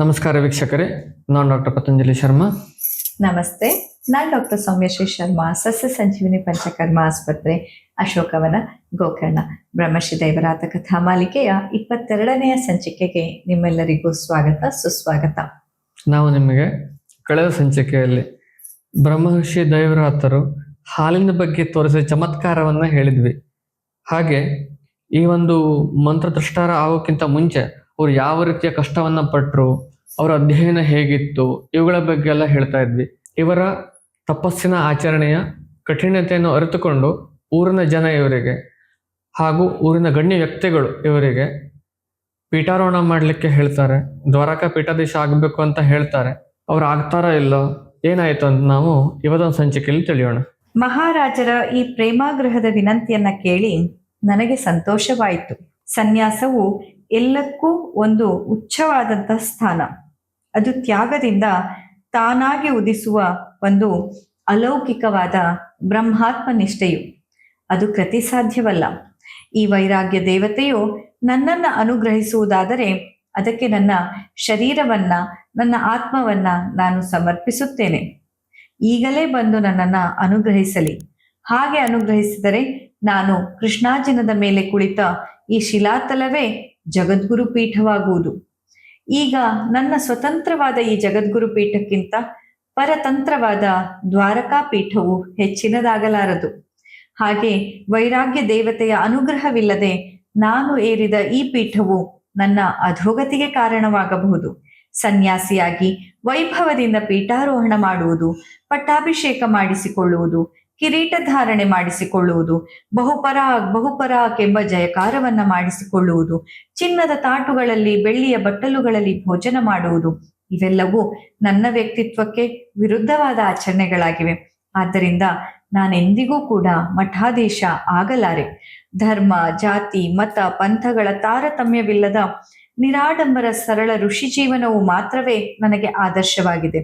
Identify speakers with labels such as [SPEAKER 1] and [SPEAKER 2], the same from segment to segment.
[SPEAKER 1] ನಮಸ್ಕಾರ ವೀಕ್ಷಕರೇ ನಾನು ಡಾಕ್ಟರ್ ಪತಂಜಲಿ ಶರ್ಮಾ.
[SPEAKER 2] ನಮಸ್ತೆ ನಾನು ಡಾಕ್ಟರ್ ಸೌಮ್ಯಶ್ರೀ ಶರ್ಮಾ ಸಸ್ಯ ಸಂಜೀವಿನಿ ಪಂಚಕರ್ಮ ಆಸ್ಪತ್ರೆ ಅಶೋಕವನ ಗೋಕರ್ಣ ಬ್ರಹ್ಮಶ್ರೀ ದೈವರಾತ ಕಥಾ ಮಾಲಿಕೆಯ ಇಪ್ಪತ್ತೆರಡನೆಯ ಸಂಚಿಕೆಗೆ ನಿಮ್ಮೆಲ್ಲರಿಗೂ ಸ್ವಾಗತ ಸುಸ್ವಾಗತ.
[SPEAKER 1] ನಾವು ನಿಮಗೆ ಕಳೆದ ಸಂಚಿಕೆಯಲ್ಲಿ ಬ್ರಹ್ಮರ್ಷಿ ದೈವರಾತರು ಹಾಲಿನ ಬಗ್ಗೆ ತೋರಿಸಿದ ಚಮತ್ಕಾರವನ್ನ ಹೇಳಿದ್ವಿ. ಹಾಗೆ ಈ ಒಂದು ಮಂತ್ರದೃಷ್ಟಾರ ಆಗೋಕ್ಕಿಂತ ಮುಂಚೆ ಅವ್ರು ಯಾವ ರೀತಿಯ ಕಷ್ಟವನ್ನ ಪಟ್ಟರು ಅವರ ಅಧ್ಯಯನ ಹೇಗಿತ್ತು, ಇವುಗಳ ಬಗ್ಗೆ ಎಲ್ಲ ಹೇಳ್ತಾ ಇದ್ವಿ. ಇವರ ತಪಸ್ಸಿನ ಆಚರಣೆಯ ಕಠಿಣತೆಯನ್ನು ಅರಿತುಕೊಂಡು ಊರಿನ ಜನ ಇವರಿಗೆ ಹಾಗೂ ಊರಿನ ಗಣ್ಯ ವ್ಯಕ್ತಿಗಳು ಇವರಿಗೆ ಪೀಠಾರೋಹಣ ಮಾಡಲಿಕ್ಕೆ ಹೇಳ್ತಾರೆ. ದ್ವಾರಕ ಪೀಠಾಧೀಶ ಆಗಬೇಕು ಅಂತ ಹೇಳ್ತಾರೆ. ಅವ್ರು ಆಗ್ತಾರೋ ಇಲ್ಲೋ, ಏನಾಯ್ತು ಅಂತ ನಾವು ಇವತ್ತೊಂದು ಸಂಚಿಕೆಯಲ್ಲಿ ತಿಳಿಯೋಣ.
[SPEAKER 2] ಮಹಾರಾಜರ ಈ ಪ್ರೇಮಾಗ್ರಹದ ವಿನಂತಿಯನ್ನ ಕೇಳಿ ನನಗೆ ಸಂತೋಷವಾಯಿತು. ಸನ್ಯಾಸವು ಎಲ್ಲಕ್ಕೂ ಒಂದು ಉಚ್ಚವಾದಂತಹ ಸ್ಥಾನ. ಅದು ತ್ಯಾಗದಿಂದ ತಾನಾಗಿ ಉದಿಸುವ ಒಂದು ಅಲೌಕಿಕವಾದ ಬ್ರಹ್ಮಾತ್ಮ ನಿಷ್ಠೆಯು. ಅದು ಕೃತಿ ಸಾಧ್ಯವಲ್ಲ ಈ ವೈರಾಗ್ಯ ದೇವತೆಯು ನನ್ನನ್ನು ಅನುಗ್ರಹಿಸುವುದಾದರೆ ಅದಕ್ಕೆ ನನ್ನ ಶರೀರವನ್ನ, ನನ್ನ ಆತ್ಮವನ್ನ ನಾನು ಸಮರ್ಪಿಸುತ್ತೇನೆ. ಈಗಲೇ ಬಂದು ನನ್ನನ್ನ ಅನುಗ್ರಹಿಸಲಿ. ಹಾಗೆ ಅನುಗ್ರಹಿಸಿದರೆ ನಾನು ಕೃಷ್ಣಾಜಿನದ ಮೇಲೆ ಕುಳಿತ ಈ ಶಿಲಾತಲವೇ ಜಗದ್ಗುರು ಪೀಠವಾಗುವುದು ಈಗ ನನ್ನ ಸ್ವತಂತ್ರವಾದ ಈ ಜಗದ್ಗುರು ಪೀಠಕ್ಕಿಂತ ಪರತಂತ್ರವಾದ ದ್ವಾರಕಾ ಪೀಠವು ಹೆಚ್ಚಿನದಾಗಲಾರದು. ಹಾಗೆ ವೈರಾಗ್ಯ ದೇವತೆಯ ಅನುಗ್ರಹವಿಲ್ಲದೆ ನಾನು ಏರಿದ ಈ ಪೀಠವು ನನ್ನ ಅಧೋಗತಿಗೆ ಕಾರಣವಾಗಬಹುದು. ಸನ್ಯಾಸಿಯಾಗಿ ವೈಭವದಿಂದ ಪೀಠಾರೋಹಣ ಮಾಡುವುದು, ಪಟ್ಟಾಭಿಷೇಕ ಮಾಡಿಸಿಕೊಳ್ಳುವುದು ಕಿರೀಟ ಧಾರಣೆ ಮಾಡಿಸಿಕೊಳ್ಳುವುದು ಬಹುಪರಾಗ್ ಬಹುಪರಾಕ್ ಎಂಬ ಜಯಕಾರವನ್ನ ಮಾಡಿಸಿಕೊಳ್ಳುವುದು, ಚಿನ್ನದ ತಾಟುಗಳಲ್ಲಿ, ಬೆಳ್ಳಿಯ ಬಟ್ಟಲುಗಳಲ್ಲಿ ಭೋಜನ ಮಾಡುವುದು, ಇವೆಲ್ಲವೂ ನನ್ನ ವ್ಯಕ್ತಿತ್ವಕ್ಕೆ ವಿರುದ್ಧವಾದ ಆಚರಣೆಗಳಾಗಿವೆ. ಆದ್ದರಿಂದ ನಾನೆಂದಿಗೂ ಕೂಡ ಮಠಾದೇಶ ಆಗಲಾರೆ. ಧರ್ಮ, ಜಾತಿ, ಮತ, ಪಂಥಗಳ ತಾರತಮ್ಯವಿಲ್ಲದ ನಿರಾಡಂಬರ ಸರಳ ಋಷಿ ಜೀವನವು ಮಾತ್ರವೇ ನನಗೆ ಆದರ್ಶವಾಗಿದೆ.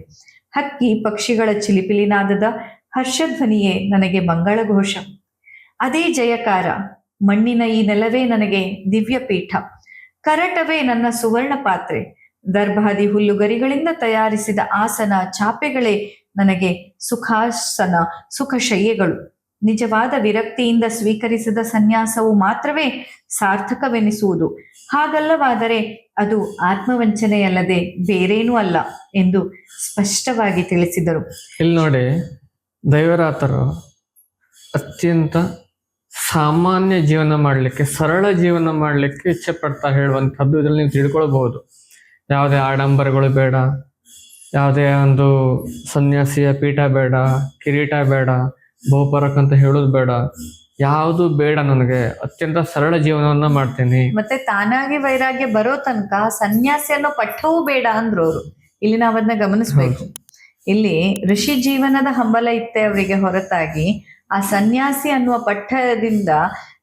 [SPEAKER 2] ಹಕ್ಕಿ ಪಕ್ಷಿಗಳ ಚಿಲಿಪಿಲಿನಾದದ ಹರ್ಷಧ್ವನಿಯೇ ನನಗೆ ಮಂಗಳ ಘೋಷ ಅದೇ ಜಯಕಾರ, ಮಣ್ಣಿನ ಈ ನೆಲವೇ ನನಗೆ ದಿವ್ಯ ಪೀಠ ಕರಟವೇ ನನ್ನ ಸುವರ್ಣ ಪಾತ್ರೆ ದರ್ಭಾದಿ ಹುಲ್ಲುಗರಿಗಳಿಂದ ತಯಾರಿಸಿದ ಆಸನ ಚಾಪೆಗಳೇ ನನಗೆ ಸುಖಾಸನ, ಸುಖಶಯ್ಯೆಗಳು. ನಿಜವಾದ ವಿರಕ್ತಿಯಿಂದ ಸ್ವೀಕರಿಸಿದ ಸನ್ಯಾಸವು ಮಾತ್ರವೇ ಸಾರ್ಥಕವೆನಿಸುವುದು. ಹಾಗಲ್ಲವಾದರೆ ಅದು ಆತ್ಮವಂಚನೆಯಲ್ಲದೆ ಬೇರೇನೂ ಅಲ್ಲ ಎಂದು ಸ್ಪಷ್ಟವಾಗಿ ತಿಳಿಸಿದರು.
[SPEAKER 1] ಇಲ್ಲಿ ನೋಡಿ ದೈವರಾತರು ಅತ್ಯಂತ ಸಾಮಾನ್ಯ ಜೀವನ ಮಾಡಲಿಕ್ಕೆ ಸರಳ ಜೀವನ ಮಾಡಲಿಕ್ಕೆ ಇಚ್ಛೆ ಪಡ್ತಾ ಹೇಳುವಂಥದ್ದು ಇದರಲ್ಲಿ ನೀವು ತಿಳ್ಕೊಳ್ಬಹುದು. ಯಾವುದೇ ಆಡಂಬರಗಳು ಬೇಡ ಯಾವುದೇ ಒಂದು ಸನ್ಯಾಸಿಯ ಪೀಠ ಬೇಡ ಕಿರೀಟ ಬೇಡ ಬಹುಪರಕ್ ಅಂತ ಹೇಳೋದು ಬೇಡ. ಯಾವುದು ಬೇಡ ನನಗೆ ಅತ್ಯಂತ ಸರಳ ಜೀವನವನ್ನ ಮಾಡ್ತೀನಿ.
[SPEAKER 2] ಮತ್ತೆ ತಾನಾಗಿ ವೈರಾಗ್ಯ ಬರೋ ತನಕ ಸನ್ಯಾಸಿ ಅನ್ನೋ ಪಠವೂ ಬೇಡ ಅಂದ್ರು ಅವರು. ಇಲ್ಲಿ ನಾವದನ್ನ ಅದನ್ನ ಗಮನಿಸ್ಬೇಕು. ಇಲ್ಲಿ ಋಷಿ ಜೀವನದ ಹಂಬಲ ಇತ್ತೆ ಅವರಿಗೆ ಹೊರತಾಗಿ, ಆ ಸನ್ಯಾಸಿ ಅನ್ನುವ ಪಠ್ಯದಿಂದ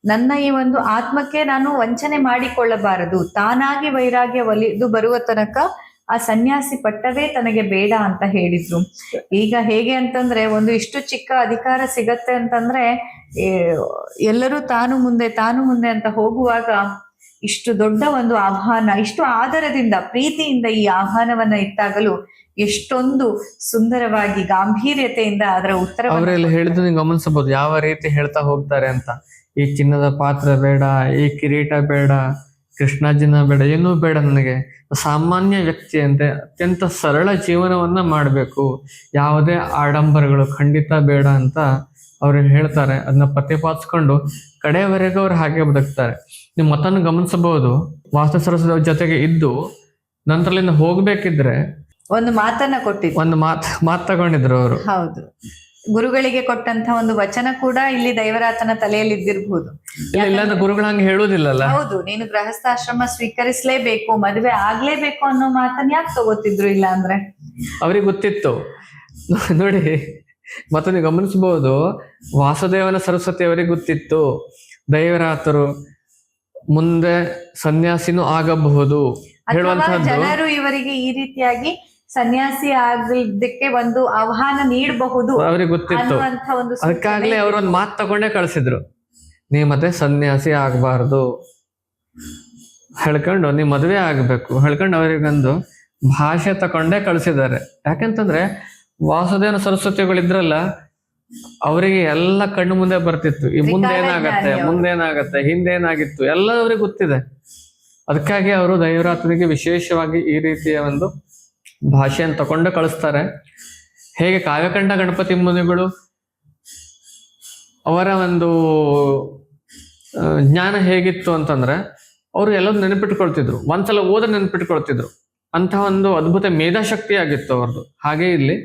[SPEAKER 2] ನನ್ನ ಈ ಒಂದು ಆತ್ಮಕ್ಕೆ ನಾನು ವಂಚನೆ ಮಾಡಿಕೊಳ್ಳಬಾರದು. ತಾನಾಗಿ ವೈರಾಗ್ಯ ಒಲಿದು ಬರುವ ತನಕ ಆ ಸನ್ಯಾಸಿ ಪಟ್ಟವೇ ತನಗೆ ಬೇಡ ಅಂತ ಹೇಳಿದ್ರು. ಈಗ ಹೇಗೆ ಅಂತಂದ್ರೆ, ಒಂದು ಇಷ್ಟು ಚಿಕ್ಕ ಅಧಿಕಾರ ಸಿಗತ್ತೆ ಅಂತಂದ್ರೆ ಎಲ್ಲರೂ ತಾನು ಮುಂದೆ ತಾನು ಮುಂದೆ ಅಂತ ಹೋಗುವಾಗ ಇಷ್ಟು ದೊಡ್ಡ ಒಂದು ಆಹ್ವಾನ, ಇಷ್ಟು ಆದರದಿಂದ, ಪ್ರೀತಿಯಿಂದ ಈ ಆಹ್ವಾನವನ್ನ ಇತ್ತಾಗಲು ಎಷ್ಟೊಂದು ಸುಂದರವಾಗಿ ಗಾಂಭೀರ್ಯತೆಯಿಂದ ಅದರ ಉತ್ತರ
[SPEAKER 1] ಅವರೆಲ್ಲ ಹೇಳಿದ್ದು ನೀವು ಗಮನಿಸಬಹುದು. ಯಾವ ರೀತಿ ಹೇಳ್ತಾ ಹೋಗ್ತಾರೆ ಅಂತ. ಈ ಚಿನ್ನದ ಪಾತ್ರ ಬೇಡ ಈ ಕಿರೀಟ ಬೇಡ ಕೃಷ್ಣಾಜಿನ ಬೇಡ ಏನೂ ಬೇಡ ನನಗೆ. ಸಾಮಾನ್ಯ ವ್ಯಕ್ತಿಯಂತೆ ಅತ್ಯಂತ ಸರಳ ಜೀವನವನ್ನ ಮಾಡಬೇಕು. ಯಾವುದೇ ಆಡಂಬರಗಳು ಖಂಡಿತ ಬೇಡ ಅಂತ ಅವ್ರು ಹೇಳ್ತಾರೆ. ಅದನ್ನ ಪ್ರತಿಪಾದಿಸ್ಕೊಂಡು ಕಡೆಯವರೆಗೂ ಅವ್ರು ಹಾಗೆ ಬದುಕ್ತಾರೆ. ನೀವು ಮತ್ತನ್ನು ಗಮನಿಸಬಹುದು. ವಾಸ್ತು ಸರಸ್ವತಿ ಜೊತೆಗೆ ಇದ್ದು ನಂತರಲಿಂದ ಹೋಗ್ಬೇಕಿದ್ರೆ
[SPEAKER 2] ಒಂದು ಮಾತನ್ನ ಕೊಟ್ಟಿದ್ರು.
[SPEAKER 1] ಒಂದು ಮಾತ್ ಮಾತ್ ತಗೊಂಡಿದ್ರು ಅವರು.
[SPEAKER 2] ಹೌದು. ಗುರುಗಳಿಗೆ ಕೊಟ್ಟಂತ ಒಂದು ವಚನ ಕೂಡ ಇಲ್ಲಿ ದೈವರಾತನ ತಲೆಯಲ್ಲಿ ಇದ್ದಿರಬಹುದು
[SPEAKER 1] ಇಲ್ಲ ಇಲ್ಲಾಂದ್ರೆ ಗುರುಗಳು ಹಂಗೆ ಹೇಳುದಿಲ್ಲಲ್ಲ?
[SPEAKER 2] ಹೌದು ನೀನು ಗೃಹಸ್ಥಾಶ್ರಮ ಸ್ವೀಕರಿಸಲೇಬೇಕು ಮದುವೆ ಆಗ್ಲೇಬೇಕು ಅನ್ನೋ ಮಾತನ್ನ ಯಾಕೆ ತಗೋತಿದ್ರು ಇಲ್ಲ ಅಂದ್ರೆ?
[SPEAKER 1] ಅವ್ರಿಗೆ ಗೊತ್ತಿತ್ತು. ನೋಡಿ ಮತ್ತೊಂದು ಗಮನಿಸಬಹುದು ವಾಸುದೇವನ ಸರಸ್ವತಿ ಅವರಿಗೆ ಗೊತ್ತಿತ್ತು. ದೈವರಾತರು ಮುಂದೆ ಸನ್ಯಾಸಿನೂ ಆಗಬಹುದು ಹೇಳುವಂತ
[SPEAKER 2] ಜನರು ಇವರಿಗೆ ಈ ರೀತಿಯಾಗಿ ಸನ್ಯಾಸಿ ಆಗಲಿದ್ದಕ್ಕೆ ಒಂದು ಆಹ್ವಾನ ನೀಡಬಹುದು
[SPEAKER 1] ಅವ್ರಿಗೆ ಗೊತ್ತಿತ್ತು.
[SPEAKER 2] ಅನ್ನುವಂತ ಒಂದು ಸೂಚನೆ
[SPEAKER 1] ಅದಕ್ಕಾಗ್ಲೇ ಅವ್ರು ಒಂದು ಮಾತು ತಗೊಂಡೇ ಕಳ್ಸಿದ್ರು. ನೀ ಮತ್ತೆ ಸನ್ಯಾಸಿ ಆಗಬಾರ್ದು. ಹೇಳ್ಕೊಂಡು ನೀ ಮದುವೆ ಆಗ್ಬೇಕು. ಹೇಳ್ಕೊಂಡು ಅವರಿಗೊಂದು ಭಾಷೆ ತಕೊಂಡೇ ಕಳಿಸಿದ್ದಾರೆ. ಯಾಕಂತಂದ್ರೆ ವಾಸುದೇವನ ಸರಸ್ವತಿಗಳಿದ್ರಲ್ಲ ಅವರಿಗೆ ಎಲ್ಲ ಕಣ್ಣು ಮುಂದೆ ಬರ್ತಿತ್ತು. ಈ ಮುಂದೆ
[SPEAKER 2] ಮುಂದೇನಾಗತ್ತೆ
[SPEAKER 1] ಏನಾಗತ್ತೆ
[SPEAKER 2] ಜ್ಞಾನಿ
[SPEAKER 1] ಮುಂದೆ ಏನಾಗತ್ತೆ ಹಿಂದೆ ಏನಾಗಿತ್ತು ಎಲ್ಲ ಅವ್ರಿಗೆ ಗೊತ್ತಿದೆ. ಅದಕ್ಕಾಗಿ ಅವರು ದೈವರಾತ್ರಿಗೆ ವಿಶೇಷವಾಗಿ ಈ ರೀತಿಯ ಒಂದು ಭಾಷೆಯನ್ನು ತಗೊಂಡು ಕಳಿಸ್ತಾರೆ. ಹೇಗೆ ಕಾವ್ಯಕಂಡ ಗಣಪತಿ ಮುನಿಗಳು ಅವರ ಒಂದು ಜ್ಞಾನ ಹೇಗಿತ್ತು ಅಂತಂದ್ರೆ ಅವರು ಎಲ್ಲರೂ ನೆನಪಿಟ್ಕೊಳ್ತಿದ್ರು. ಒಂದ್ಸಲ ಓದ ನೆನಪಿಟ್ಕೊಳ್ತಿದ್ರು. ಅಂತಹ ಒಂದು ಅದ್ಭುತ ಮೇಧಾಶಕ್ತಿ ಆಗಿತ್ತು ಅವ್ರದ್ದು ಹಾಗೆ ಇಲ್ಲಿ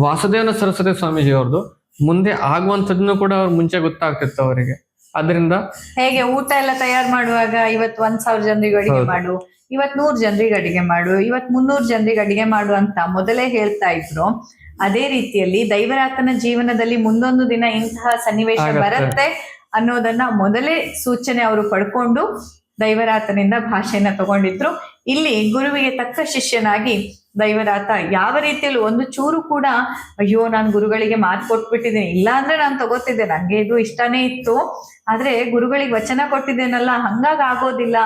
[SPEAKER 1] ವಾಸುದೇವನ ಸರಸ್ವತಿ ಸ್ವಾಮೀಜಿ ಅವ್ರದ್ದು ಮುಂದೆ ಆಗುವಂಥದ್ದನ್ನು ಕೂಡ ಅವ್ರ ಮುಂಚೆ ಗೊತ್ತಾಗ್ತಿತ್ತು ಅವರಿಗೆ. ಅದರಿಂದ
[SPEAKER 2] ಹೇಗೆ ಊಟ ಎಲ್ಲ ತಯಾರು ಮಾಡುವಾಗ ಇವತ್ತು ಒಂದ್ ಸಾವಿರ ಜನರಿಗೆ ಅಡಿಗೆ ಮಾಡು. ಇವತ್ ನೂರ್ ಜನರಿಗೆ ಅಡಿಗೆ ಮಾಡು ಇವತ್ ಮುನ್ನೂರ್ ಜನರಿಗೆ ಅಡಿಗೆ ಮಾಡು ಅಂತ ಮೊದಲೇ ಹೇಳ್ತಾ ಇದ್ರು ಅದೇ ರೀತಿಯಲ್ಲಿ ದೈವರಾತನ ಜೀವನದಲ್ಲಿ ಮುಂದೊಂದು ದಿನ ಇಂತಹ ಸನ್ನಿವೇಶ. ಬರುತ್ತೆ ಅನ್ನೋದನ್ನ ಮೊದಲೇ ಸೂಚನೆ ಅವರು ಪಡ್ಕೊಂಡು ದೈವರಾತನಿಂದ ಭಾಷೆಯನ್ನ ತಗೊಂಡಿದ್ರು ಇಲ್ಲಿ ಗುರುವಿಗೆ ತಕ್ಕ ಶಿಷ್ಯನಾಗಿ ದೈವರಾತ ಯಾವ ರೀತಿಯಲ್ಲಿ ಒಂದು ಚೂರು ಕೂಡ ಅಯ್ಯೋ ನಾನು ಗುರುಗಳಿಗೆ ಮಾತು ಕೊಟ್ಬಿಟ್ಟಿದ್ದೀನಿ. ಇಲ್ಲ ಅಂದ್ರೆ ನಾನು ತಗೋತಿದ್ದೆ. ನಂಗೆ ಇದು ಇಷ್ಟನೇ ಇತ್ತು. ಆದ್ರೆ ಗುರುಗಳಿಗೆ ವಚನ ಕೊಟ್ಟಿದ್ದೇನಲ್ಲ ಹಂಗಾಗಿ ಆಗೋದಿಲ್ಲ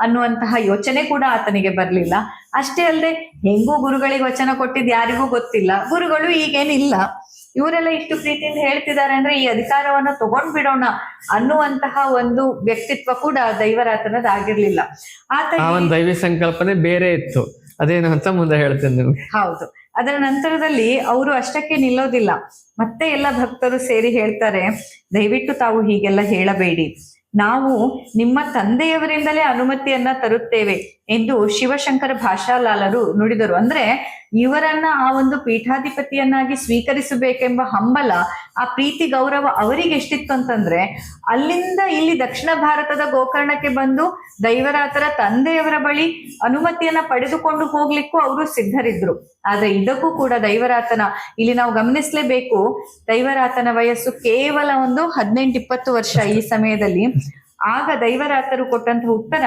[SPEAKER 2] ಅನ್ನುವಂತಹ ಯೋಚನೆ ಕೂಡ ಆತನಿಗೆ ಬರ್ಲಿಲ್ಲ. ಅಷ್ಟೇ ಅಲ್ಲದೆ ಹೆಂಗೂ ಗುರುಗಳಿಗೆ ವಚನ ಕೊಟ್ಟಿದ್ ಯಾರಿಗೂ ಗೊತ್ತಿಲ್ಲ. ಗುರುಗಳು ಈಗೇನಿಲ್ಲ. ಇವರೆಲ್ಲ ಇಷ್ಟು ಪ್ರೀತಿಯಿಂದ ಹೇಳ್ತಿದ್ದಾರೆ ಅಂದ್ರೆ ಈ ಅಧಿಕಾರವನ್ನ ತಗೊಂಡ್ ಬಿಡೋಣ ಅನ್ನುವಂತಹ ಒಂದು ವ್ಯಕ್ತಿತ್ವ ಕೂಡ ದೈವರಾತನದಾಗಿರ್ಲಿಲ್ಲ. ಆತ
[SPEAKER 1] ದೈವಿ ಸಂಕಲ್ಪನೆ ಬೇರೆ ಇತ್ತು. ಅದೇನು ಅಂತ ಮುಂದೆ ಹೇಳ್ತೇನೆ ನಿಮ್ಗೆ.
[SPEAKER 2] ಹೌದು. ಅದರ ನಂತರದಲ್ಲಿ ಅವರು ಅಷ್ಟಕ್ಕೆ ನಿಲ್ಲೋದಿಲ್ಲ. ಮತ್ತೆ ಎಲ್ಲ ಭಕ್ತರು ಸೇರಿ ಹೇಳ್ತಾರೆ, ದಯವಿಟ್ಟು ತಾವು ಹೀಗೆಲ್ಲ ಹೇಳಬೇಡಿ. ನಾವು ನಿಮ್ಮ ತಂದೆಯವರಿಂದಲೇ ಅನುಮತಿಯನ್ನ ತರುತ್ತೇವೆ ಎಂದು ಶಿವಶಂಕರ ಭಾಷಾಲಾಲರು ನುಡಿದರು. ಅಂದ್ರೆ ಇವರನ್ನ ಆ ಒಂದು ಪೀಠಾಧಿಪತಿಯನ್ನಾಗಿ ಸ್ವೀಕರಿಸಬೇಕೆಂಬ ಹಂಬಲ, ಆ ಪ್ರೀತಿ, ಗೌರವ ಅವರಿಗೆ ಎಷ್ಟಿತ್ತು ಅಂತಂದ್ರೆ, ಅಲ್ಲಿಂದ ಇಲ್ಲಿ ದಕ್ಷಿಣ ಭಾರತದ ಗೋಕರ್ಣಕ್ಕೆ ಬಂದು ದೈವರಾತರ ತಂದೆಯವರ ಬಳಿ ಅನುಮತಿಯನ್ನ ಪಡೆದುಕೊಂಡು ಹೋಗ್ಲಿಕ್ಕೂ ಅವರು ಸಿದ್ಧರಿದ್ರು. ಆದ್ರೆ ಇದಕ್ಕೂ ಕೂಡ ದೈವರಾತನ, ಇಲ್ಲಿ ನಾವು ಗಮನಿಸಲೇಬೇಕು, ದೈವರಾತನ ವಯಸ್ಸು ಕೇವಲ ಒಂದು ಹದಿನೆಂಟು, ಇಪ್ಪತ್ತು ವರ್ಷ ಈ ಸಮಯದಲ್ಲಿ. ಆಗ ದೈವರಾತರು ಕೊಟ್ಟಂತಹ ಉತ್ತರ,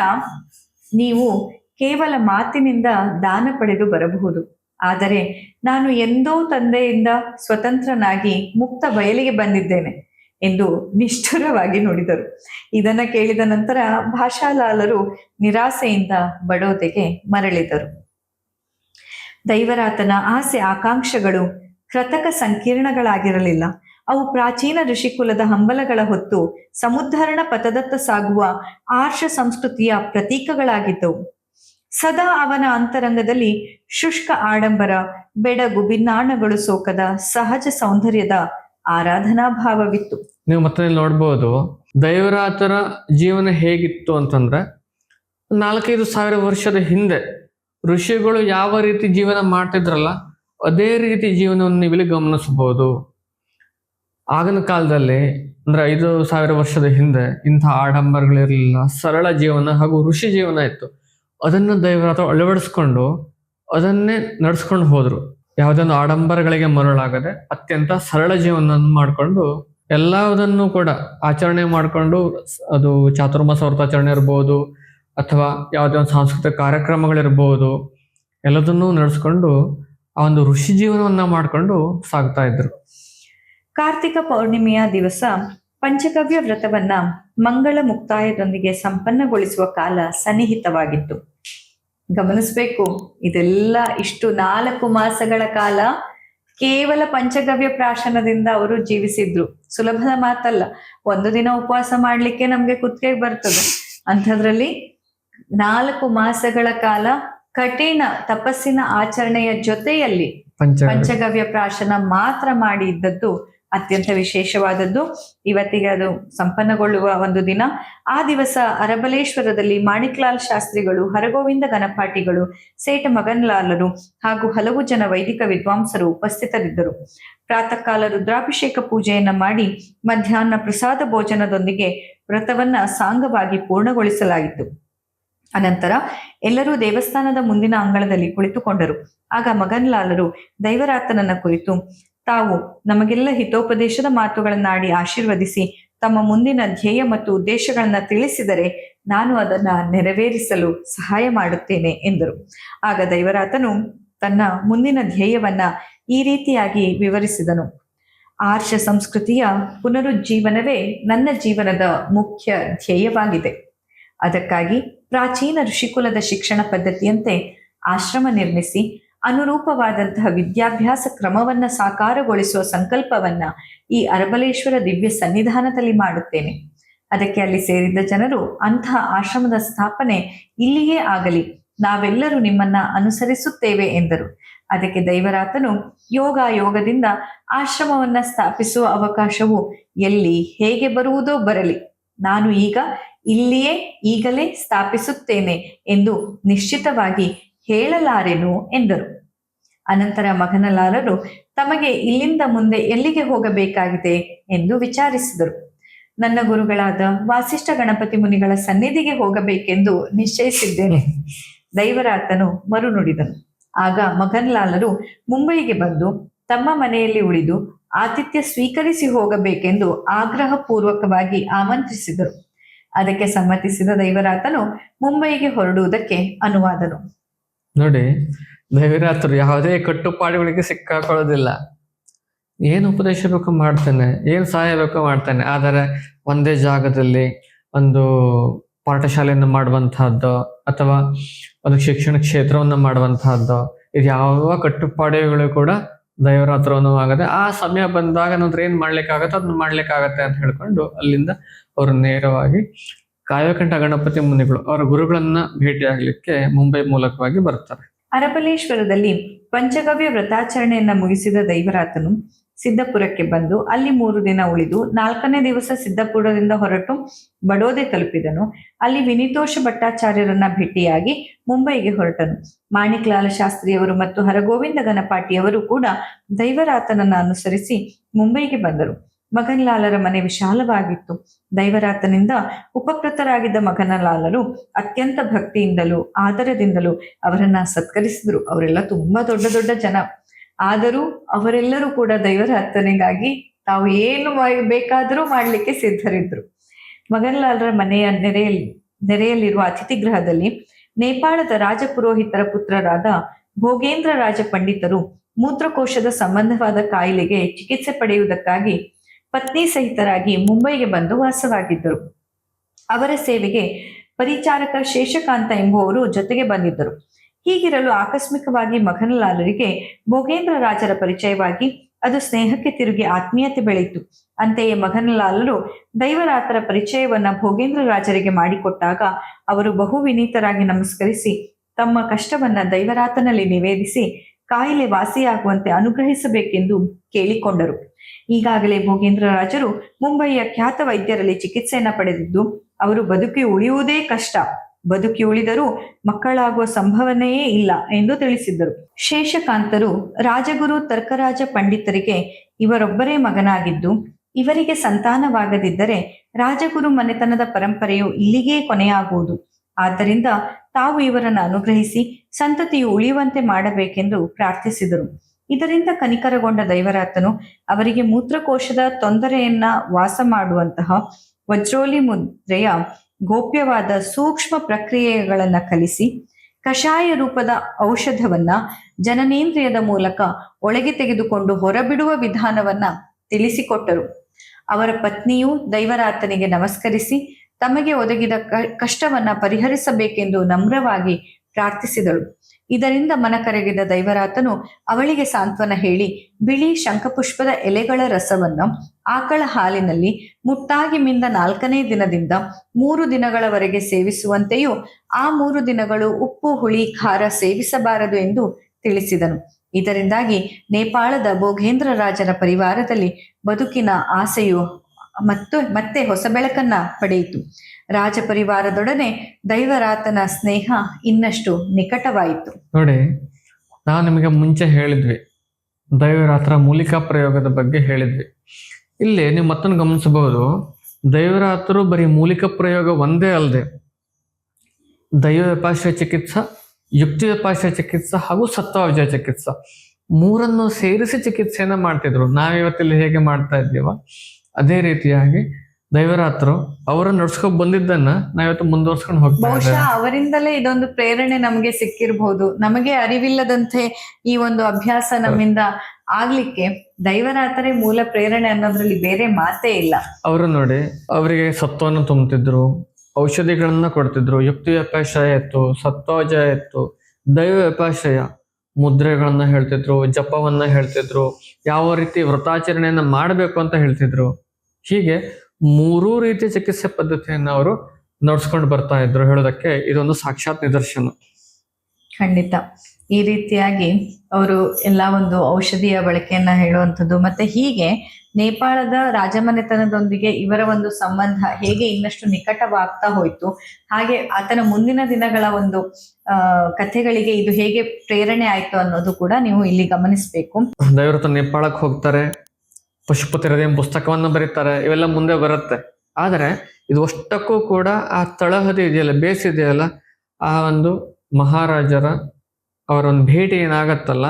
[SPEAKER 2] ನೀವು ಕೇವಲ ಮಾತಿನಿಂದ ದಾನ ಪಡೆದು ಬರಬಹುದು. ಆದರೆ ನಾನು ಎಂದೋ ತಂದೆಯಿಂದ ಸ್ವತಂತ್ರನಾಗಿ ಮುಕ್ತ ಬಯಲಿಗೆ ಬಂದಿದ್ದೇನೆ ಎಂದು ನಿಷ್ಠುರವಾಗಿ ನುಡಿದರು. ಇದನ್ನ ಕೇಳಿದ ನಂತರ ಭಾಷಾಲಾಲರು ನಿರಾಸೆಯಿಂದ ಬಡೋದೆಗೆ ಮರಳಿದರು. ದೈವರಾತನ ಆಸೆ ಆಕಾಂಕ್ಷೆಗಳು ಕೃತಕ ಸಂಕೀರ್ಣಗಳಾಗಿರಲಿಲ್ಲ. ಅವು ಪ್ರಾಚೀನ ಋಷಿಕುಲದ ಹಂಬಲಗಳ ಹೊತ್ತು ಸಮುದ್ಧರಣ ಪಥದತ್ತ ಸಾಗುವ ಆರ್ಷ ಸಂಸ್ಕೃತಿಯ ಪ್ರತೀಕಗಳಾಗಿದ್ದವು. ಸದಾ ಅವನ ಅಂತರಂಗದಲ್ಲಿ ಶುಷ್ಕ ಆಡಂಬರ, ಬೆಡಗು ಭಿನ್ನಾಣಗಳು ಸೋಕದ ಸಹಜ ಸೌಂದರ್ಯದ ಆರಾಧನಾ ಭಾವವಿತ್ತು
[SPEAKER 1] ನೀವು ಮತ್ತೆ ನೋಡ್ಬೋದು ದೈವರಾತರ ಜೀವನ ಹೇಗಿತ್ತು ಅಂತಂದ್ರೆ, ನಾಲ್ಕೈದು ಸಾವಿರ ವರ್ಷದ ಹಿಂದೆ ಋಷಿಗಳು ಯಾವ ರೀತಿ ಜೀವನ ಮಾಡ್ತಿದ್ರಲ್ಲ, ಅದೇ ರೀತಿ ಜೀವನವನ್ನು ನೀವಿಲ್ಲಿ ಗಮನಿಸಬಹುದು. ಆಗಿನ ಕಾಲದಲ್ಲಿ, ಅಂದ್ರೆ ಐದು ಸಾವಿರ ವರ್ಷದ ಹಿಂದೆ ಇಂಥ ಆಡಂಬರಗಳಿರಲಿಲ್ಲ, ಸರಳ ಜೀವನ ಹಾಗೂ ಋಷಿ ಜೀವನ ಇತ್ತು. ಅದನ್ನು ದೈವರಾತ ಅಳವಡಿಸ್ಕೊಂಡು ಅದನ್ನೇ ನಡ್ಸ್ಕೊಂಡು ಹೋದ್ರು. ಯಾವುದೊಂದು ಆಡಂಬರಗಳಿಗೆ ಮರಳಾಗದೆ ಅತ್ಯಂತ ಸರಳ ಜೀವನವನ್ನು ಮಾಡಿಕೊಂಡು ಎಲ್ಲದನ್ನು ಕೂಡ ಆಚರಣೆ ಮಾಡಿಕೊಂಡು ಅದು ಚಾತುರ್ಮಾಸ ವ್ರತಾಚರಣೆ ಇರ್ಬೋದು, ಅಥವಾ ಯಾವುದೇ ಒಂದು ಸಾಂಸ್ಕೃತಿಕ ಕಾರ್ಯಕ್ರಮಗಳಿರ್ಬೋದು, ಎಲ್ಲದನ್ನೂ ನಡೆಸ್ಕೊಂಡು ಆ ಒಂದು ಋಷಿ ಜೀವನವನ್ನ ಮಾಡಿಕೊಂಡು ಸಾಗ್ತಾ ಇದ್ರು.
[SPEAKER 2] ಕಾರ್ತಿಕ ಪೌರ್ಣಿಮೆಯ ದಿವಸ ಪಂಚಗವ್ಯ ವ್ರತವನ್ನ ಮಂಗಳ ಮುಕ್ತಾಯದೊಂದಿಗೆ ಸಂಪನ್ನಗೊಳಿಸುವ ಕಾಲ ಸನ್ನಿಹಿತವಾಗಿತ್ತು. ಗಮನಿಸ್ಬೇಕು. ಇದೆಲ್ಲ ಇಷ್ಟು ನಾಲ್ಕು ಮಾಸಗಳ ಕಾಲ ಕೇವಲ ಪಂಚಗವ್ಯ ಪ್ರಾಶನದಿಂದ ಅವರು ಜೀವಿಸಿದ್ರು. ಸುಲಭದ ಮಾತಲ್ಲ. ಒಂದು ದಿನ ಉಪವಾಸ ಮಾಡ್ಲಿಕ್ಕೆ ನಮ್ಗೆ ಕುತ್ತಿಗೆ ಬರ್ತದೆ. ಅಂಥದ್ರಲ್ಲಿ ನಾಲ್ಕು ಮಾಸಗಳ ಕಾಲ ಕಠಿಣ ತಪಸ್ಸಿನ ಆಚರಣೆಯ ಜೊತೆಯಲ್ಲಿ ಪಂಚಗವ್ಯ. ಪ್ರಾಶನ ಮಾತ್ರ ಮಾಡಿ ಇದ್ದದ್ದು ಅತ್ಯಂತ ವಿಶೇಷವಾದದ್ದು. ಇವತ್ತಿಗೆ ಅದು ಸಂಪನ್ನಗೊಳ್ಳುವ ಒಂದು ದಿನ. ಆ ದಿವಸ ಅರಬಲೇಶ್ವರದಲ್ಲಿ ಮಾಣಿಕ್ಲಾಲ್ ಶಾಸ್ತ್ರಿಗಳು, ಹರಗೋವಿಂದ ಗಣಪಾಟಿಗಳು ಸೇಠ ಮಗನ್ಲಾಲರು ಹಾಗೂ ಹಲವು ಜನ ವೈದಿಕ ವಿದ್ವಾಂಸರು ಉಪಸ್ಥಿತರಿದ್ದರು. ಪ್ರಾತಃ ಕಾಲ ರುದ್ರಾಭಿಷೇಕ ಪೂಜೆಯನ್ನ ಮಾಡಿ ಮಧ್ಯಾಹ್ನ ಪ್ರಸಾದ ಭೋಜನದೊಂದಿಗೆ ವ್ರತವನ್ನ ಸಾಂಗವಾಗಿ ಪೂರ್ಣಗೊಳಿಸಲಾಯಿತು ಅನಂತರ ಎಲ್ಲರೂ ದೇವಸ್ಥಾನದ ಮುಂದಿನ ಅಂಗಳದಲ್ಲಿ ಕುಳಿತುಕೊಂಡರು. ಆಗ ಮಗನ್ಲಾಲರು ದೈವರಾತನನ್ನ ಕುರಿತು ತಾವು ನಮಗೆಲ್ಲ ಹಿತೋಪದೇಶದ ಮಾತುಗಳನ್ನಾಡಿ ಆಶೀರ್ವದಿಸಿ ತಮ್ಮ ಮುಂದಿನ ಧ್ಯೇಯ ಮತ್ತು ಉದ್ದೇಶಗಳನ್ನ ತಿಳಿಸಿದರೆ ನಾನು ಅದನ್ನ ನೆರವೇರಿಸಲು ಸಹಾಯ ಮಾಡುತ್ತೇನೆ ಎಂದರು. ಆಗ ದೈವರಾತನು ತನ್ನ ಮುಂದಿನ ಧ್ಯೇಯವನ್ನ ಈ ರೀತಿಯಾಗಿ ವಿವರಿಸಿದನು. ಆರ್ಷ ಸಂಸ್ಕೃತಿಯ ಪುನರುಜ್ಜೀವನವೇ ನನ್ನ ಜೀವನದ ಮುಖ್ಯ ಧ್ಯೇಯವಾಗಿದೆ. ಅದಕ್ಕಾಗಿ ಪ್ರಾಚೀನ ಋಷಿಕುಲದ ಶಿಕ್ಷಣ ಪದ್ಧತಿಯಂತೆ ಆಶ್ರಮ ನಿರ್ಮಿಸಿ ಅನುರೂಪವಾದಂತಹ ವಿದ್ಯಾಭ್ಯಾಸ ಕ್ರಮವನ್ನ ಸಾಕಾರಗೊಳಿಸುವ ಸಂಕಲ್ಪವನ್ನ ಈ ಅರಬಲೇಶ್ವರ ದಿವ್ಯ ಸನ್ನಿಧಾನದಲ್ಲಿ ಮಾಡುತ್ತೇನೆ. ಅದಕ್ಕೆ ಅಲ್ಲಿ ಸೇರಿದ ಜನರು ಅಂತಹ ಆಶ್ರಮದ ಸ್ಥಾಪನೆ ಇಲ್ಲಿಯೇ ಆಗಲಿ, ನಾವೆಲ್ಲರೂ ನಿಮ್ಮನ್ನ ಅನುಸರಿಸುತ್ತೇವೆ ಎಂದರು. ಅದಕ್ಕೆ ದೈವರಾತನು ಯೋಗ ಯೋಗದಿಂದ ಆಶ್ರಮವನ್ನ ಸ್ಥಾಪಿಸುವ ಅವಕಾಶವು ಎಲ್ಲಿ, ಹೇಗೆ ಬರುವುದೋ ಬರಲಿ, ನಾನು ಈಗ ಇಲ್ಲಿಯೇ ಈಗಲೇ ಸ್ಥಾಪಿಸುತ್ತೇನೆ ಎಂದು ನಿಶ್ಚಿತವಾಗಿ ಹೇಳಲಾರೆನು ಎಂದರು. ಅನಂತರ ಮಗನಲಾರರು ತಮಗೆ ಇಲ್ಲಿಂದ ಮುಂದೆ ಎಲ್ಲಿಗೆ ಹೋಗಬೇಕಾಗಿದೆ? ಎಂದು ವಿಚಾರಿಸಿದರು. ನನ್ನ ಗುರುಗಳಾದ ವಾಸಿಷ್ಠ ಗಣಪತಿ ಮುನಿಗಳ ಸನ್ನಿಧಿಗೆ ಹೋಗಬೇಕೆಂದು ನಿಶ್ಚಯಿಸಿದ್ದೇನೆ. ದೈವರಾತನು ಮರುನುಡಿದನು. ಆಗ ಮಗನ್ಲಾಲರು ಮುಂಬೈಗೆ ಬಂದು ತಮ್ಮ ಮನೆಯಲ್ಲಿ ಉಳಿದು ಆತಿಥ್ಯ ಸ್ವೀಕರಿಸಿ ಹೋಗಬೇಕೆಂದು ಆಗ್ರಹ ಪೂರ್ವಕವಾಗಿ ಆಮಂತ್ರಿಸಿದರು. ಅದಕ್ಕೆ ಸಮ್ಮತಿಸಿದ ದೈವರಾತನು ಮುಂಬೈಗೆ ಹೊರಡುವುದಕ್ಕೆ ಅನುವಾದನು.
[SPEAKER 1] ನೋಡಿ ದೈವರಾತ್ರರು ಯಾವುದೇ ಕಟ್ಟುಪಾಡುಗಳಿಗೆ ಸಿಕ್ಕಾಕೊಳ್ಳೋದಿಲ್ಲ. ಏನು ಉಪದೇಶ ಬೇಕು ಮಾಡ್ತಾನೆ, ಏನು ಸಹಾಯ ಬೇಕು ಮಾಡ್ತಾನೆ. ಆದರೆ ಒಂದೇ ಜಾಗದಲ್ಲಿ ಒಂದು ಪಾಠಶಾಲೆಯನ್ನು ಮಾಡುವಂತಹದ್ದು, ಅಥವಾ ಒಂದು ಶಿಕ್ಷಣ ಕ್ಷೇತ್ರವನ್ನು ಮಾಡುವಂತಹದ್ದು, ಇದು ಯಾವ ಕಟ್ಟುಪಾಡುಗಳು ಕೂಡ ದೈವರಾತ್ರವನ್ನು ಆಗದೆ, ಆ ಸಮಯ ಬಂದಾಗ ಏನ್ ಮಾಡ್ಲಿಕ್ಕಾಗತ್ತೆ ಅದನ್ನ ಮಾಡ್ಲಿಕ್ಕಾಗತ್ತೆ ಅಂತ ಹೇಳ್ಕೊಂಡು ಅಲ್ಲಿಂದ ಅವರು ನೇರವಾಗಿ ಕಾವ್ಯಕಂಠ ಗಣಪತಿ ಮುನಿಗಳು ಅವರ ಗುರುಗಳನ್ನ ಭೇಟಿಯಾಗಲಿಕ್ಕೆ ಮುಂಬೈ ಮೂಲಕವಾಗಿ ಬರ್ತಾರೆ
[SPEAKER 2] ಅರಬಲೇಶ್ವರದಲ್ಲಿ ಪಂಚಗವ್ಯ ವ್ರತಾಚರಣೆಯನ್ನ ಮುಗಿಸಿದ ದೈವರಾತನು ಸಿದ್ದಪುರಕ್ಕೆ ಬಂದು ಅಲ್ಲಿ ಮೂರು ದಿನ ಉಳಿದು ನಾಲ್ಕನೇ ದಿವಸ ಸಿದ್ದಪುರದಿಂದ ಹೊರಟು ಬಡೋದೆ ತಲುಪಿದನು. ಅಲ್ಲಿ ವಿನಿತೋಷ ಭಟ್ಟಾಚಾರ್ಯರನ್ನ ಭೇಟಿಯಾಗಿ ಮುಂಬೈಗೆ ಹೊರಟನು. ಮಾಣಿಕ್ಲಾಲ ಶಾಸ್ತ್ರಿಯವರು ಮತ್ತು ಹರಗೋವಿಂದ ಗಣಪಾಟಿಯವರು ಕೂಡ ದೈವರಾತನನ್ನ ಅನುಸರಿಸಿ ಮುಂಬೈಗೆ ಬಂದರು. ಮಗನ್ಲಾಲರ ಮನೆ ವಿಶಾಲವಾಗಿತ್ತು. ದೈವರಾತನಿಂದ ಉಪಕೃತರಾಗಿದ್ದ ಮಗನಲಾಲರು ಅತ್ಯಂತ ಭಕ್ತಿಯಿಂದಲೂ ಆದರದಿಂದಲೂ ಅವರನ್ನ ಸತ್ಕರಿಸಿದ್ರು. ಅವರೆಲ್ಲ ತುಂಬಾ ದೊಡ್ಡ ದೊಡ್ಡ ಜನ. ಆದರೂ ಅವರೆಲ್ಲರೂ ಕೂಡ ದೈವರಾತನಿಗಾಗಿ ತಾವು ಏನು ಬೇಕಾದರೂ ಮಾಡ್ಲಿಕ್ಕೆ ಸಿದ್ಧರಿದ್ರು ಮಗನ್ಲಾಲರ ಮನೆಯ ನೆರೆಯಲ್ಲಿ ನೆರೆಯಲ್ಲಿರುವ ಅತಿಥಿ ಗೃಹದಲ್ಲಿ ನೇಪಾಳದ ರಾಜಪುರೋಹಿತರ ಪುತ್ರರಾದ ಭೋಗೇಂದ್ರ ರಾಜ ಪಂಡಿತರು ಮೂತ್ರಕೋಶದ ಸಂಬಂಧವಾದ ಕಾಯಿಲೆಗೆ ಚಿಕಿತ್ಸೆ ಪಡೆಯುವುದಕ್ಕಾಗಿ ಪತ್ನಿ ಸಹಿತರಾಗಿ ಮುಂಬೈಗೆ ಬಂದು ವಾಸವಾಗಿದ್ದರು. ಅವರ ಸೇವೆಗೆ ಪರಿಚಾರಕ ಶೇಷಕಾಂತ ಎಂಬುವವರು ಜೊತೆಗೆ ಬಂದಿದ್ದರು. ಹೀಗಿರಲು ಆಕಸ್ಮಿಕವಾಗಿ ಮಗನಲಾಲರಿಗೆ ಭೋಗೇಂದ್ರ ರಾಜರ ಪರಿಚಯವಾಗಿ ಅದು ಸ್ನೇಹಕ್ಕೆ ತಿರುಗಿ ಆತ್ಮೀಯತೆ ಬೆಳೆಯಿತು ಅಂತೆಯೇ ಮಗನಲಾಲರು ದೈವರಾತರ ಪರಿಚಯವನ್ನ ಭೋಗೇಂದ್ರ ರಾಜರಿಗೆ ಮಾಡಿಕೊಟ್ಟಾಗ ಅವರು ಬಹು ವಿನೀತರಾಗಿ ನಮಸ್ಕರಿಸಿ ತಮ್ಮ ಕಷ್ಟವನ್ನ ದೈವರಾತನಲ್ಲಿ ನಿವೇದಿಸಿ ಕಾಯಿಲೆ ವಾಸಿಯಾಗುವಂತೆ ಅನುಗ್ರಹಿಸಬೇಕೆಂದು ಕೇಳಿಕೊಂಡರು. ಈಗಾಗಲೇ ಭೋಗೇಂದ್ರ ರಾಜರು ಮುಂಬಯಿಯ ಖ್ಯಾತ ವೈದ್ಯರಲ್ಲಿ ಚಿಕಿತ್ಸೆಯನ್ನ ಪಡೆದಿದ್ದು, ಅವರು ಬದುಕಿ ಉಳಿಯುವುದೇ ಕಷ್ಟ. ಬದುಕಿ ಉಳಿದರೂ ಮಕ್ಕಳಾಗುವ ಸಂಭವನೆಯೇ ಇಲ್ಲ ಎಂದು ತಿಳಿಸಿದ್ದರು. ಶೇಷಕಾಂತರು ರಾಜಗುರು ತರ್ಕರಾಜ ಪಂಡಿತರಿಗೆ ಇವರೊಬ್ಬರೇ ಮಗನಾಗಿದ್ದು, ಇವರಿಗೆ ಸಂತಾನವಾಗದಿದ್ದರೆ ರಾಜಗುರು ಮನೆತನದ ಪರಂಪರೆಯು ಇಲ್ಲಿಗೇ ಕೊನೆಯಾಗುವುದು. ಆದ್ದರಿಂದ ತಾವು ಇವರನ್ನು ಅನುಗ್ರಹಿಸಿ ಸಂತತಿಯು ಉಳಿಯುವಂತೆ ಮಾಡಬೇಕೆಂದು ಪ್ರಾರ್ಥಿಸಿದರು. ಇದರಿಂದ ಕನಿಕರಗೊಂಡ ದೈವರಾತನು ಅವರಿಗೆ ಮೂತ್ರಕೋಶದ ತೊಂದರೆಯನ್ನ ವಾಸ ಮಾಡುವಂತಹ ವಜ್ರೋಲಿ ಮುದ್ರೆಯ ಗೋಪ್ಯವಾದ ಸೂಕ್ಷ್ಮ ಪ್ರಕ್ರಿಯೆಗಳನ್ನ ಕಲಿಸಿ ಕಷಾಯ ರೂಪದ ಔಷಧವನ್ನ ಜನನೇಂದ್ರಿಯದ ಮೂಲಕ ಒಳಗೆ ತೆಗೆದುಕೊಂಡು ಹೊರಬಿಡುವ ವಿಧಾನವನ್ನ ತಿಳಿಸಿಕೊಟ್ಟರು. ಅವರ ಪತ್ನಿಯು ದೈವರಾತನಿಗೆ ನಮಸ್ಕರಿಸಿ ತಮಗೆ ಒದಗಿದ ಕಷ್ಟವನ್ನ ಪರಿಹರಿಸಬೇಕೆಂದು ನಮ್ರವಾಗಿ ಪ್ರಾರ್ಥಿಸಿದಳು. ಇದರಿಂದ ಮನ ಕರಗಿದ ದೈವರಾತನು ಅವಳಿಗೆ ಸಾಂತ್ವನ ಹೇಳಿ, ಬಿಳಿ ಶಂಖಪುಷ್ಪದ ಎಲೆಗಳ ರಸವನ್ನು ಆಕಳ ಹಾಲಿನಲ್ಲಿ ಮುಟ್ಟಾಗಿ ಮಿಂದ ನಾಲ್ಕನೇ ದಿನದಿಂದ ಮೂರು ದಿನಗಳವರೆಗೆ ಸೇವಿಸುವಂತೆಯೂ ಆ ಮೂರು ದಿನಗಳು ಉಪ್ಪು, ಹುಳಿ, ಖಾರ ಸೇವಿಸಬಾರದು ಎಂದು ತಿಳಿಸಿದನು. ಇದರಿಂದಾಗಿ ನೇಪಾಳದ ಭೋಗೇಂದ್ರ ರಾಜನ ಪರಿವಾರದಲ್ಲಿ ಬದುಕಿನ ಆಸೆಯು ಮತ್ತು ಮತ್ತೆ ಹೊಸ ಬೆಳಕನ್ನ ಪಡೆಯಿತು. ರಾಜಪರಿವಾರದೊಡನೆ ದೈವರಾತನ ಸ್ನೇಹ ಇನ್ನಷ್ಟು ನಿಕಟವಾಯಿತು.
[SPEAKER 1] ನೋಡಿ ನಾವು ನಿಮಗೆ ಮುಂಚೆ ಹೇಳಿದ್ವಿ. ದೈವರಾತ್ರ ಮೂಲಿಕಾ ಪ್ರಯೋಗದ ಬಗ್ಗೆ ಹೇಳಿದ್ವಿ. ಇಲ್ಲಿ ನೀವು ಮತ್ತೊಂದು ಗಮನಿಸಬಹುದು ದೈವರಾತ್ರರು ಬರೀ ಮೂಲಿಕಾ ಪ್ರಯೋಗ ಒಂದೇ ಅಲ್ಲದೆ ದೈವ ವ್ಯಪಾಶ್ರಯ ಚಿಕಿತ್ಸಾ, ಯುಕ್ತಿ ವ್ಯಪಾಶ್ರಯ ಚಿಕಿತ್ಸಾ ಹಾಗೂ ಸತ್ವಾವಜಯ ಚಿಕಿತ್ಸಾ ಮೂರನ್ನು ಸೇರಿಸಿ ಚಿಕಿತ್ಸೆಯನ್ನ ಮಾಡ್ತಿದ್ರು. ನಾವಿವತ್ತಿಲ್ಲಿ ಹೇಗೆ ಮಾಡ್ತಾ ಇದ್ದೀವ? ಅದೇ ರೀತಿಯಾಗಿ ದೈವರಾತ್ರು ಅವರನ್ನು ನಡ್ಸ್ಕೊಂಡ್ ಬಂದಿದ್ದನ್ನ ನಾವಿವತ್ತು ಮುಂದುವರ್ಸ್ಕೊಂಡು ಹೋಗ್ತಾ
[SPEAKER 2] ಬಹುಶಃ ಅವರಿಂದಲೇ ಇದೊಂದು ಪ್ರೇರಣೆ ನಮಗೆ ಸಿಕ್ಕಿರಬಹುದು ನಮಗೆ ಅರಿವಿಲ್ಲದಂತೆ ಈ ಒಂದು ಅಭ್ಯಾಸ ನಮ್ಮಿಂದ ಆಗ್ಲಿಕ್ಕೆ ದೈವರಾತರೇ ಮೂಲ ಪ್ರೇರಣೆ ಅನ್ನೋದ್ರಲ್ಲಿ ಬೇರೆ ಮಾತೇ ಇಲ್ಲ.
[SPEAKER 1] ಅವರು ನೋಡಿ ಅವರಿಗೆ ಸತ್ವವನ್ನು ತುಂಬುತ್ತಿದ್ರು ಔಷಧಿಗಳನ್ನ ಕೊಡ್ತಿದ್ರು ಯುಕ್ತಿ ವ್ಯಪಾಶಯ ಇತ್ತು ಸತ್ವಜಯ ಇತ್ತು ದೈವ ವ್ಯಪಾಶಯ ಮುದ್ರೆಗಳನ್ನ ಹೇಳ್ತಿದ್ರು ಜಪವನ್ನ ಹೇಳ್ತಿದ್ರು ಯಾವ ರೀತಿ ವ್ರತಾಚರಣೆಯನ್ನ ಮಾಡಬೇಕು ಅಂತ ಹೇಳ್ತಿದ್ರು. ಹೀಗೆ ಮೂರೂ ರೀತಿಯ ಚಿಕಿತ್ಸೆ ಪದ್ಧತಿಯನ್ನು ಅವರು ನಡ್ಸ್ಕೊಂಡು ಬರ್ತಾ ಇದ್ರು ಹೇಳೋದಕ್ಕೆ ಇದೊಂದು ಸಾಕ್ಷಾತ್ ನಿದರ್ಶನ.
[SPEAKER 2] ಖಂಡಿತ. ಈ ರೀತಿಯಾಗಿ ಅವರು ಎಲ್ಲ ಒಂದು ಔಷಧಿಯ ಬಳಕೆಯನ್ನ ಹೇಳುವಂಥದ್ದು ಮತ್ತೆ ಹೀಗೆ ನೇಪಾಳದ ರಾಜಮನೆತನದೊಂದಿಗೆ ಇವರ ಒಂದು ಸಂಬಂಧ ಹೇಗೆ ಇನ್ನಷ್ಟು ನಿಕಟವಾಗ್ತಾ ಹೋಯ್ತು ಹಾಗೆ ಆತನ ಮುಂದಿನ ದಿನಗಳ ಒಂದು ಕಥೆಗಳಿಗೆ ಇದು ಹೇಗೆ ಪ್ರೇರಣೆ ಆಯ್ತು ಅನ್ನೋದು ಕೂಡ ನೀವು ಇಲ್ಲಿ ಗಮನಿಸಬೇಕು.
[SPEAKER 1] ದೈವರತ ನೇಪಾಳಕ್ಕೆ ಹೋಗ್ತಾರೆ. ಪಶುಪತಿ ಹೃದಯ ಪುಸ್ತಕವನ್ನು ಬರೀತಾರೆ, ಇವೆಲ್ಲ ಮುಂದೆ ಬರುತ್ತೆ. ಆದರೆ ಇದು ಅಷ್ಟಕ್ಕೂ ಕೂಡ ಆ ತಳಹದಿ ಇದೆಯಲ್ಲ, ಬೇಸ್ ಇದೆಯಲ್ಲ, ಆ ಒಂದು ಮಹಾರಾಜರ ಅವರೊಂದು ಭೇಟಿ ಏನಾಗತ್ತಲ್ಲ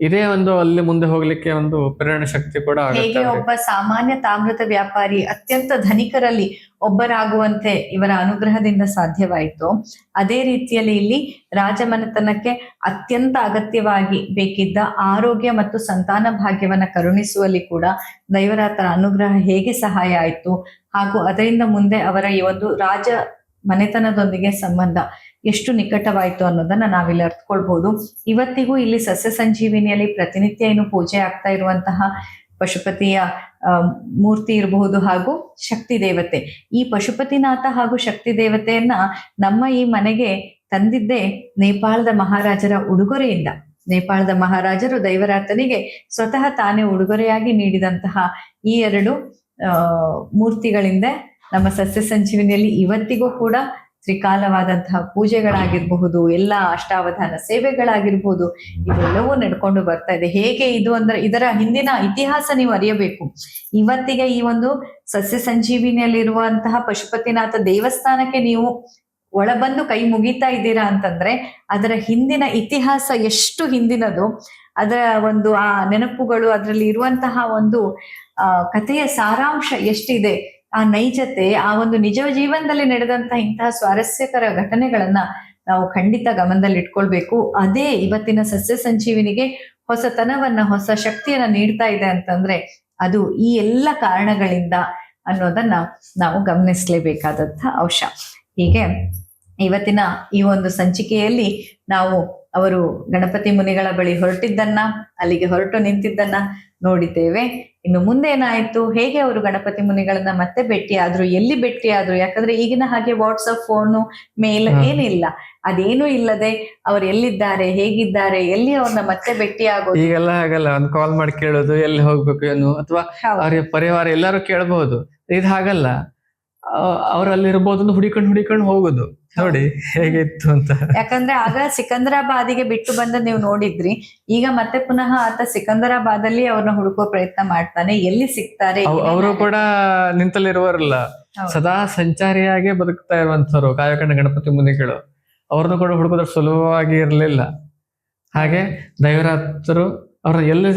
[SPEAKER 1] ಇದೇ ಒಂದು ಅಲ್ಲಿ ಮುಂದೆ ಹೋಗ್ಲಿಕ್ಕೆ ಒಂದು ಪ್ರೇರಣೆ ಶಕ್ತಿ ಕೂಡ
[SPEAKER 2] ಹೇಗೆ ಒಬ್ಬ ಸಾಮಾನ್ಯ ತಾಮ್ರದ ವ್ಯಾಪಾರಿ ಅತ್ಯಂತ ಧನಿಕರಲ್ಲಿ ಒಬ್ಬರಾಗುವಂತೆ ಇವರ ಅನುಗ್ರಹದಿಂದ ಸಾಧ್ಯವಾಯಿತು. ಅದೇ ರೀತಿಯಲ್ಲಿ ಇಲ್ಲಿ ರಾಜಮನೆತನಕ್ಕೆ ಅತ್ಯಂತ ಅಗತ್ಯವಾಗಿ ಬೇಕಿದ್ದ ಆರೋಗ್ಯ ಮತ್ತು ಸಂತಾನ ಭಾಗ್ಯವನ್ನ ಕರುಣಿಸುವಲ್ಲಿ ಕೂಡ ದೈವರಾತರ ಅನುಗ್ರಹ ಹೇಗೆ ಸಹಾಯ ಆಯಿತು. ಹಾಗೂ ಅದರಿಂದ ಮುಂದೆ ಅವರ ಈ ಒಂದು ರಾಜ ಮನೆತನದೊಂದಿಗೆ ಸಂಬಂಧ ಎಷ್ಟು ನಿಕಟವಾಯಿತು ಅನ್ನೋದನ್ನ ನಾವಿಲ್ಲಿ ಅರ್ಥಕೊಳ್ಬಹುದು ಇವತ್ತಿಗೂ ಇಲ್ಲಿ ಸಸ್ಯ ಸಂಜೀವಿನಿಯಲ್ಲಿ ಪ್ರತಿನಿತ್ಯ ಏನು ಪೂಜೆ ಆಗ್ತಾ ಇರುವಂತಹ ಪಶುಪತಿಯ ಮೂರ್ತಿ ಇರಬಹುದು ಹಾಗೂ ಶಕ್ತಿ ದೇವತೆ. ಈ ಪಶುಪತಿನಾಥ ಹಾಗೂ ಶಕ್ತಿ ದೇವತೆಯನ್ನ ನಮ್ಮ ಈ ಮನೆಗೆ ತಂದಿದ್ದೇ ನೇಪಾಳದ ಮಹಾರಾಜರ ಉಡುಗೊರೆಯಿಂದ. ನೇಪಾಳದ ಮಹಾರಾಜರು ದೈವರಾತನಿಗೆ ಸ್ವತಃ ತಾನೇ ಉಡುಗೊರೆಯಾಗಿ ನೀಡಿದಂತಹ ಈ ಎರಡು ಮೂರ್ತಿಗಳಿಂದ ನಮ್ಮ ಸಸ್ಯ ಸಂಜೀವಿನಿಯಲ್ಲಿ ಇವತ್ತಿಗೂ ಕೂಡ ತ್ರಿಕಾಲವಾದಂತಹ ಪೂಜೆಗಳಾಗಿರಬಹುದು, ಎಲ್ಲ ಅಷ್ಟಾವಧಾನ ಸೇವೆಗಳಾಗಿರ್ಬಹುದು ಇದೆಲ್ಲವೂ ನಡ್ಕೊಂಡು ಬರ್ತಾ ಇದೆ. ಹೇಗೆ ಇದು ಅಂದ್ರೆ ಇದರ ಹಿಂದಿನ ಇತಿಹಾಸ ನೀವು ಅರಿಯಬೇಕು. ಇವತ್ತಿಗೆ ಈ ಒಂದು ಸಸ್ಯ ಸಂಜೀವಿನಿಯಲ್ಲಿರುವಂತಹ ಪಶುಪತಿನಾಥ ದೇವಸ್ಥಾನಕ್ಕೆ ನೀವು ಒಳಬಂದು ಕೈ ಮುಗಿತಾ ಇದ್ದೀರಾ ಅಂತಂದ್ರೆ, ಅದರ ಹಿಂದಿನ ಇತಿಹಾಸ ಎಷ್ಟು ಹಿಂದಿನದು, ಅದರ ಒಂದು ಆ ನೆನಪುಗಳು, ಅದರಲ್ಲಿ ಇರುವಂತಹ ಒಂದು ಕಥೆಯ ಸಾರಾಂಶ ಎಷ್ಟಿದೆ ಆ ನೈಜತೆ, ಆ ಒಂದು ನಿಜ ಜೀವನದಲ್ಲಿ ನಡೆದಂತಹ ಇಂತಹ ಸ್ವಾರಸ್ಯಕರ ಘಟನೆಗಳನ್ನ ನಾವು ಖಂಡಿತ ಗಮನದಲ್ಲಿ ಇಟ್ಕೊಳ್ಬೇಕು ಅದೇ ಇವತ್ತಿನ ಸಸ್ಯ ಸಂಜೀವಿನಿಗೆ ಹೊಸತನವನ್ನ, ಹೊಸ ಶಕ್ತಿಯನ್ನ ನೀಡ್ತಾ ಇದೆ ಅಂತಂದ್ರೆ ಅದು ಈ ಎಲ್ಲ ಕಾರಣಗಳಿಂದ ಅನ್ನೋದನ್ನ ನಾವು ಗಮನಿಸಲೇಬೇಕಾದಂತಹ ಅಂಶ. ಹೀಗೆ ಇವತ್ತಿನ ಈ ಒಂದು ಸಂಚಿಕೆಯಲ್ಲಿ ನಾವು ಅವರು ಗಣಪತಿ ಮುನಿಗಳ ಬಳಿ ಹೊರಟಿದ್ದನ್ನ, ಅಲ್ಲಿಗೆ ಹೊರಟು ನಿಂತಿದ್ದನ್ನ ನೋಡಿದ್ದೇವೆ. ಇನ್ನು ಮುಂದೆ ಏನಾಯ್ತು? ಹೇಗೆ ಅವರು ಗಣಪತಿ ಮುನಿಗಳನ್ನ ಮತ್ತೆ ಭೇಟಿಯಾದ್ರು? ಎಲ್ಲಿ ಭೇಟಿಯಾದ್ರು? ಯಾಕಂದ್ರೆ ಈಗಿನ ಹಾಗೆ ವಾಟ್ಸಪ್ ಫೋನು ಮೇಲ್ ಏನಿಲ್ಲ ಅದೇನು ಇಲ್ಲದೆ ಅವ್ರು ಎಲ್ಲಿದ್ದಾರೆ? ಹೇಗಿದ್ದಾರೆ? ಎಲ್ಲಿ ಅವ್ರನ್ನ ಮತ್ತೆ ಭೇಟಿಯಾಗೋದು?
[SPEAKER 1] ಈಗೆಲ್ಲ ಹಾಗಲ್ಲ. ಒಂದು ಕಾಲ್ ಮಾಡಿ ಕೇಳೋದು ಎಲ್ಲಿ ಹೋಗ್ಬೇಕು ಏನು? ಅಥವಾ
[SPEAKER 2] ಅವ್ರಿಗೆ
[SPEAKER 1] ಅವ್ರ ಪರಿವಾರ ಎಲ್ಲರೂ ಕೇಳಬಹುದು ಇದು ಹಾಗಲ್ಲ. ಅವ್ರ ಅಲ್ಲಿ ಇರ್ಬೋದು ಹುಡಿಕೊಂಡು ಹುಡಿಕೊಂಡು ಹೋಗುದು. ನೋಡಿ ಹೇಗಿತ್ತು ಅಂತ.
[SPEAKER 2] ಯಾಕಂದ್ರೆ ಆಗ ಸಿಕಂದರಾಬಾದಿಗೆ ಬಿಟ್ಟು ಬಂದ ನೀವು ನೋಡಿದ್ರಿ. ಈಗ ಮತ್ತೆ ಪುನಃ ಆತ ಸಿಕಂದರಾಬಾದಲ್ಲಿ ಅವ್ರನ್ನ ಹುಡುಕೋ ಪ್ರಯತ್ನ ಮಾಡ್ತಾನೆ. ಎಲ್ಲಿ ಸಿಗ್ತಾರೆ
[SPEAKER 1] ಅವರು ಕೂಡ ನಿಂತಲ್ಲಿರುವರಲ್ಲ. ಸದಾ ಸಂಚಾರಿಯಾಗಿ ಬದುಕ್ತಾ ಇರುವಂತವ್ರು ಕಾಯಕಂಡ ಗಣಪತಿ ಮುನಿಗಳು. ಅವ್ರನ್ನ ಕೂಡ ಹುಡುಕೋದ್ರ ಸುಲಭವಾಗಿ ಇರಲಿಲ್ಲ. ಹಾಗೆ ದೈವರಾತ್ರರು ಅವ್ರನ್ನ ಎಲ್ಲಿ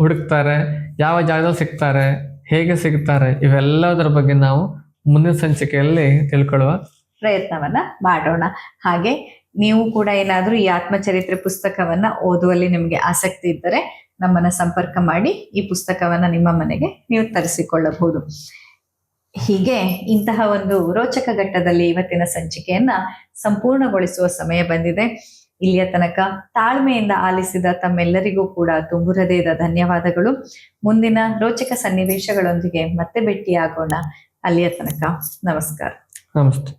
[SPEAKER 1] ಹುಡುಕ್ತಾರೆ ಯಾವ ಜಾಗದಲ್ಲಿ ಸಿಗ್ತಾರೆ ಹೇಗೆ ಸಿಗ್ತಾರೆ ಇವೆಲ್ಲದರ ಬಗ್ಗೆ ನಾವು ಮುಂದಿನ ಸಂಚಿಕೆಯಲ್ಲಿ ತಿಳ್ಕೊಳ್ಳುವ
[SPEAKER 2] ಪ್ರಯತ್ನವನ್ನ ಮಾಡೋಣ. ಹಾಗೆ ನೀವು ಕೂಡ ಏನಾದ್ರೂ ಈ ಆತ್ಮಚರಿತ್ರೆ ಪುಸ್ತಕವನ್ನ ಓದುವಲ್ಲಿ ನಿಮಗೆ ಆಸಕ್ತಿ ಇದ್ದರೆ ನಮ್ಮನ್ನ ಸಂಪರ್ಕ ಮಾಡಿ ಈ ಪುಸ್ತಕವನ್ನ ನಿಮ್ಮ ಮನೆಗೆ ನೀವು ತರಿಸಿಕೊಳ್ಳಬಹುದು. ಹೀಗೆ ಇಂತಹ ಒಂದು ರೋಚಕ ಘಟ್ಟದಲ್ಲಿ ಇವತ್ತಿನ ಸಂಚಿಕೆಯನ್ನ ಸಂಪೂರ್ಣಗೊಳಿಸುವ ಸಮಯ ಬಂದಿದೆ. ಇಲ್ಲಿಯ ತನಕ ತಾಳ್ಮೆಯಿಂದ ಆಲಿಸಿದ ತಮ್ಮೆಲ್ಲರಿಗೂ ಕೂಡ ತುಂಬು ಹೃದಯದ ಧನ್ಯವಾದಗಳು. ಮುಂದಿನ ರೋಚಕ ಸನ್ನಿವೇಶಗಳೊಂದಿಗೆ ಮತ್ತೆ ಭೇಟಿಯಾಗೋಣ. ಅಲ್ಲಿಯ ತನಕ ನಮಸ್ಕಾರ
[SPEAKER 1] ನಮಸ್ತೆ